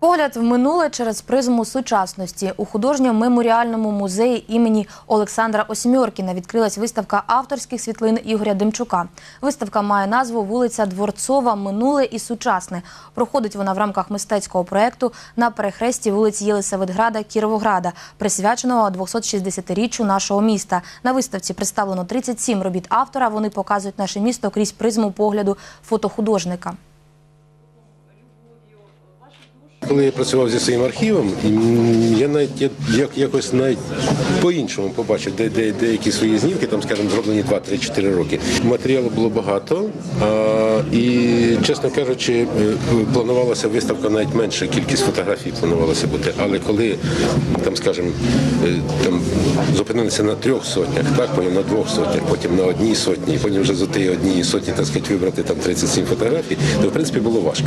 Погляд в минуле через призму сучасності у художньо-меморіальному музеї імені Олександра Осьмьоркіна відкрилась виставка авторських світлин Ігоря Демчука. Виставка має назву Вулиця Дворцова, минуле і сучасне. Проходить вона в рамках мистецького проєкту на перехресті вулиць Єлисаветграда Кіровограда, присвяченого 260-річчю нашого міста. На виставці представлено 37 робіт автора. Вони показують наше місто крізь призму погляду фотохудожника. Коли я працював зі своїм архівом, я навіть я- як, якось навіть по-іншому побачив де, де, деякі свої знімки, там, скажімо, зроблені 2-3-4 роки. Матеріалу було багато, а, і, чесно кажучи, е, планувалася виставка навіть менша кількість фотографій планувалося бути. Але коли там, скажімо, е, там зупинилися на трьох сотнях, так, потім на двох сотнях, потім на одній сотні, і потім вже з тієї однієї сотні, так сказати, вибрати там 37 фотографій, то в принципі було важко.